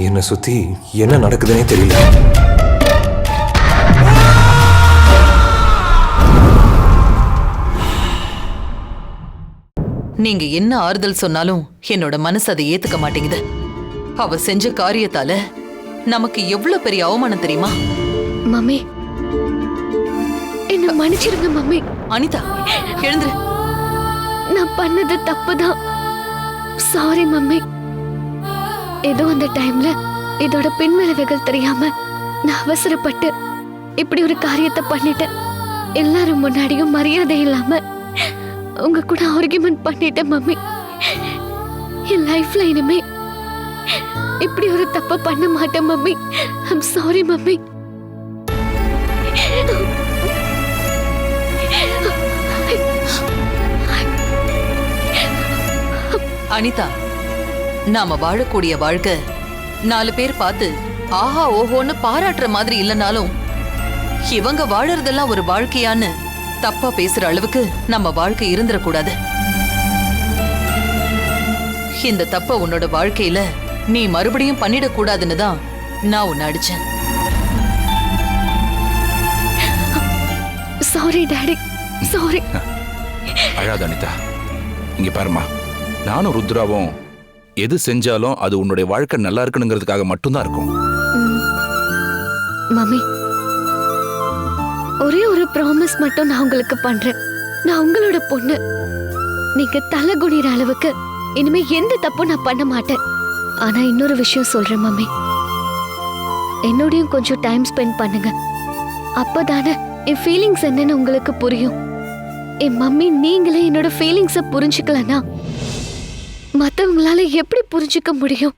என்னை சுத்தி என்ன நடக்குதுன்னே தெரியல. நீங்க என்ன ஆறுதல் சொன்னாலும் என்னோட மனசு அதை ஏத்துக்க மாட்டேங்குது. அவ செஞ்ச காரியத்தால நமக்கு எவ்வளவு பெரிய அவமானம் தெரியுமா? மம்மி. என்ன மன்னிச்சிருங்க மம்மி. அனிதா எழுந்துரு. நான் பண்ணது தப்புதான். Sorry mummy. ஏதோ அந்த டைம்ல இதோட பின்விளைவுகள் தெரியாம நான் அவசரப்பட்டு இப்படி ஒரு காரியத்தை பண்ணிட்டேன். எல்லாரும் முன்னாடியும் மரியாதை இல்லாம உங்க கூட ஆர்குமெண்ட் பண்ணிட்டேன் மம்மி. என் லைஃப்ல இனிமே இப்படி ஒரு தப்ப பண்ண மாட்டேன் mummy. I'm sorry mummy. Anitha நாம வாழக்கூடிய வாழ்க்கை. நாலு பேர் பார்த்து ஆஹா ஓஹோன்னு பாராட்டுற மாதிரி இல்லைனாலும் இவங்க வாழறதெல்லாம் ஒரு வாழ்க்கையான்னு தப்பா பேசுற அளவுக்கு நம்ம வாழ்க்கை இருந்துடக்கூடாது இந்த தப்ப உன்னோட வாழ்க்கையில நீ மறுபடியும் பண்ணிடக்கூடாதுன்னு தான் நான் உன்னை அடிச்சேன். சாரி டாடி சாரி அழாத அனிதா. இங்க பாருமா நானும் ருத்ராவும் எது செஞ்சாலும் அது உன்னுடைய வாழ்க்கை நல்லா இருக்கணுங்கிறதுக்காக மட்டும்தான் இருக்கும். மம்மி ஒரே ஒரு ப்ராமிஸ் மட்டும் நான் உங்களுக்கு பண்றேன். நான் உங்களோட பொண்ணு. நீங்க தலை குனிற அளவுக்கு இனிமே எந்த தப்பும் நான் பண்ண மாட்டேன். ஆனா இன்னொரு விஷயம் சொல்றேன் மம்மி என்னோடயும் கொஞ்சம் டைம் ஸ்பெண்ட் பண்ணுங்க. அப்பதானே என் ஃபீலிங்ஸ் என்னன்னு உங்களுக்கு புரியும். என் மம்மி நீங்களே என்னோட ஃபீலிங்ஸை புரிஞ்சுக்கலன்னா மற்றவங்களால எப்படி புரிஞ்சுக்க முடியும்?